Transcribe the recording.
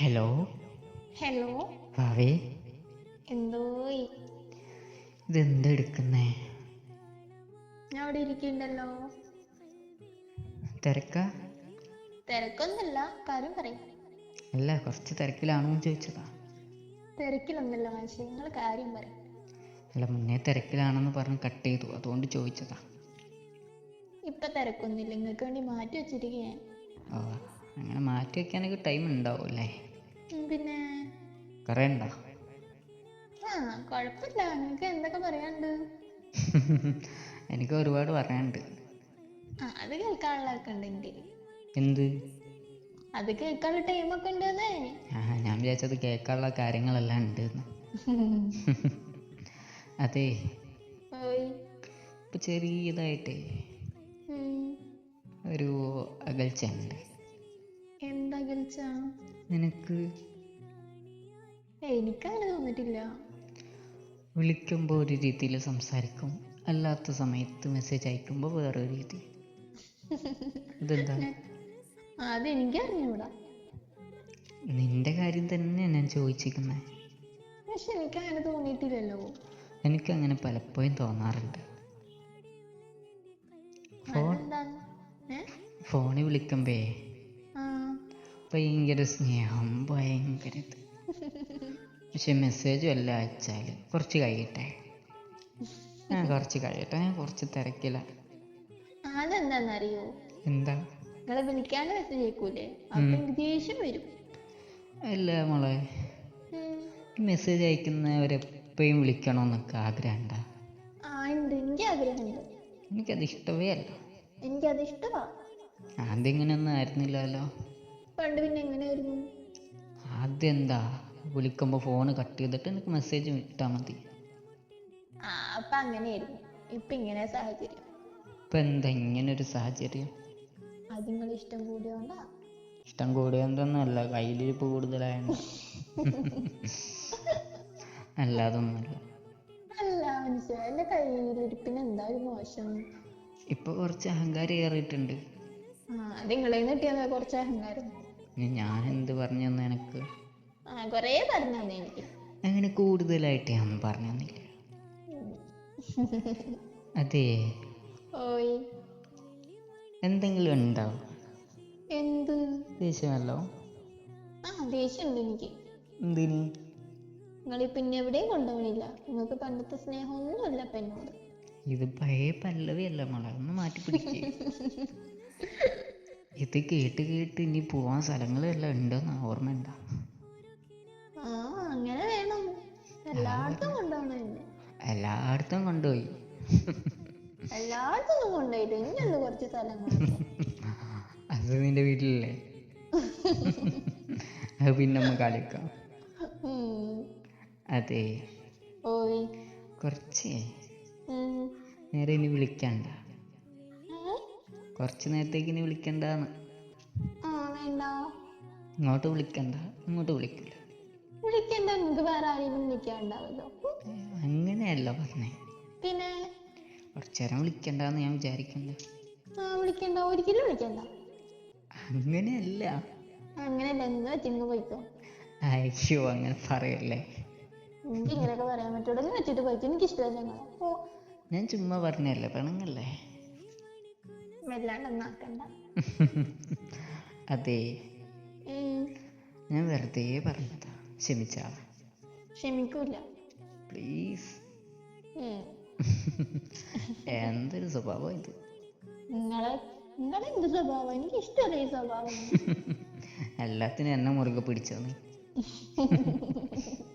Hello hello ഭാവേ എന്തോയി ഇതെന്താ എടുക്കുന്നേ? ഞാൻ അവിടെ ഇരിക്കണ്ടല്ലോ. തിരക്ക? തിരക്കൊന്നുമില്ല. കാര്യം പറയും. അല്ല കുറച്ച് തിരക്കിലാണോ എന്ന് ചോദിച്ചതാ. തിരക്കിലൊന്നുമില്ല മാഷി. നിങ്ങൾ കാര്യം പറയും. അല്ല മുന്നേ തിരക്കിലാണെന്ന് പറഞ്ഞ് കട്ട് ചെയ്തു. അതുകൊണ്ട് ചോദിച്ചതാ. ഇപ്പൊ തിരക്കൊന്നുമില്ല. നിങ്ങൾക്ക് വേണ്ടി മാറ്റി വെച്ചിരിക്കുകയാണ്. ഓ അങ്ങനെ മാറ്റി വെക്കാനൊക്കെ ടൈം ഉണ്ടാവും അല്ലേ പിന്നെ? കരയണ്ട. ആ കുഴപ്പമില്ല നിങ്ങൾക്ക് എന്തൊക്കെ പറയാനുണ്ട്? എനിക്ക് ഒരുപാട് പറയാനുണ്ട്. ആ അത് കേൾക്കാനുള്ളതൊക്കെ ഉണ്ട് എന്റെ എന്ത്? അത് കേൾക്കാനുള്ള ടൈമൊക്കെ ഉണ്ടെന്നേ ആ ഞാൻ വിചാരിച്ചത് കേൾക്കാനുള്ള കാര്യങ്ങളെല്ലാം ഉണ്ട് അതെ. ഇപ്പൊ ചെറിയതായിട്ട് ഒരു അകൽച്ച ഉണ്ട് എന്താ കളിച്ച നിനക്ക്? എനിക്കങ്ങനെ തോന്നിട്ടില്ല വിളിക്കുമ്പോൾ ഒരു രീതിയിൽ സംസാരിക്കും. അല്ലാത്ത സമയത്ത് മെസ്സേജ് അയക്കുമ്പോൾ വേറെ രീതി. ഇതെന്താ? ആ, അത് എനിക്ക് അറിഞ്ഞൂടാ നിന്റെ കാര്യം തന്നെ ഞാൻ ചോദിച്ചിരിക്കുന്നത് പക്ഷെ എനിക്ക് അങ്ങനെ തോന്നിയിട്ടില്ലല്ലോ. എനിക്കങ്ങനെ പലപ്പോഴും തോന്നാറുണ്ട്. ഫോണിൽ വിളിക്കുമ്പേ ഭയങ്കര സ്നേഹം ഭയങ്കര ഇത്. പക്ഷെ മെസ്സേജും എല്ലാം അയച്ചാൽ കുറച്ച് കഴിയട്ടെ. ഞാൻ കുറച്ച് കഴിയട്ടെ ഞാൻ കുറച്ച് തിരക്കില്ല അതെന്താന്നറിയോ? എന്താ? നിങ്ങളെ വിളിക്കാണ്ട് മെസ്സേജ് അയക്കൂലേ? അപ്പൊ എനിക്ക് ദേഷ്യം വരും. അല്ല മോളെ. മെസ്സേജ് അയക്കുന്നവരെപ്പോഴും വിളിക്കണമെന്നൊക്കെ ആഗ്രഹമുണ്ടാ ആ ഉണ്ട്. എനിക്ക് ആഗ്രഹമുണ്ട് എനിക്കത് ഇഷ്ടമേ അല്ല. എനിക്കത് ഇഷ്ടമാ ആദ്യം ഇങ്ങനെയൊന്നും ആയിരുന്നില്ലല്ലോ. പണ്ട് പിന്നെ എങ്ങനെയായിരുന്നു? എന്താ വിളിക്കുമ്പോൾ ഫോൺ കട്ട് ചെയ്തിട്ട് എനിക്ക് മെസ്സേജ് ഇട്ടാൽ മതി. ആ അപ്പൊ അങ്ങനെയായിരുന്നു. ഇപ്പൊ ഇങ്ങനെ സാഹചര്യം. ഇപ്പം എന്താ ഇങ്ങനെ ഒരു സാഹചര്യം? അത് നിങ്ങൾ ഇഷ്ടം കൂടിയോണ്ടാ? ഇഷ്ടം കൂടിയതൊന്നുമല്ല കയ്യിലിരിപ്പ് കൂടുതലായത് അല്ലാതൊന്നുമല്ല. അല്ല മനുഷ്യ കയ്യിലിരിപ്പിന് എന്താ ഒരു മോശം? ഇപ്പൊ കുറച്ച് അഹങ്കാരം ഏറിയിട്ടുണ്ട്. ആ അത് നിങ്ങളെ കിട്ടിയത് കുറച്ച് അഹങ്കാരം. ഇനി ഞാൻ എന്ത് പറഞ്ഞു തന്നെ എനിക്ക് പറഞ്ഞു തന്നെ എനിക്ക്. അങ്ങനെ കൂടുതലായിട്ട് ഞാൻ പറഞ്ഞു തന്നില്ല അതെ. ഓയ്. എന്തെങ്കിലും ഉണ്ടാവും എന്ത്? ദേഷ്യമല്ലോ? ആ ദേഷ്യമുണ്ട് എനിക്ക്. എന്തിന്? നിങ്ങൾ പിന്നെ എവിടെയും കൊണ്ടുപോകണില്ല നിങ്ങൾക്ക് പണ്ടത്തെ സ്നേഹമൊന്നുമില്ല ഇപ്പൊ എന്നോട്. ഇത് പഴയ പല്ലവിയല്ല മോളെ ഒന്ന് മാറ്റി പിടിക്കേ ഇത് കേട്ട് കേട്ട് ഇനി പോവാൻ സ്ഥലങ്ങളെല്ലാം ഉണ്ടെന്ന് ഓർമ്മയുണ്ടോ അങ്ങനെ വേണം. എല്ലായിടത്തും കൊണ്ടുപോകണം എന്നെ എല്ലായിടത്തും കൊണ്ടുപോയി. എല്ലായിടത്തും കൊണ്ടുപോയിട്ട് ഇനിയുണ്ട് കുറച്ച് സ്ഥലങ്ങൾ അത് നിന്റെ വീട്ടിലല്ലേ? അത് പിന്നെ നമുക്ക് കളിക്കാം അതെ. കുറച്ച്. നേരെ ഇനി വിളിക്കണ്ട? കുറച്ച് നേരത്തേക്ക് ഇനി വിളിക്കണ്ടാന്ന്. ആ വേണ്ട. ഇങ്ങോട്ട് വിളിക്കണ്ട. ഇങ്ങോട്ട് വിളിക്കില്ല വിളിക്കണ്ട നിങ്ങൾക്ക് വേറെ ആരെയും വിളിക്കാണ്ടാവല്ലോ അങ്ങനെയല്ല പറഞ്ഞേ. പിന്നെ? കുറച്ചേരം വിളിക്കണ്ടെന്ന് ഞാൻ വിചാരിക്കണ്ട. ആ വിളിക്കണ്ട. ഒരിക്കലും വിളിക്കണ്ട. അങ്ങനെയല്ല. അങ്ങനെ പോയിക്കോ. അയ്യോ അങ്ങനെ പറയല്ലേ. എനിക്ക് ഇങ്ങനെയൊക്കെ പറയാൻ പറ്റൂടെ വെച്ചിട്ട് പോയിക്കോ. എനിക്ക് ഇഷ്ടമല്ല ഓ ഞാൻ ചുമ്മാ പറഞ്ഞല്ലേ പെണങ്ങല്ലേ അതെ. ഞാൻ വെറുതെ പറഞ്ഞതാ. ക്ഷമിച്ചാ. ക്ഷമിക്കൂല. പ്ലീസ്. എന്തൊരു സ്വഭാവം ഇത്? നിങ്ങളെ നിങ്ങളെ എന്ത് സ്വഭാവം? എനിക്ക് ഇഷ്ടമല്ല ഈ സ്വഭാവം. എല്ലാത്തിനും എന്നെ മുറുകെ പിടിച്ചോ നീ?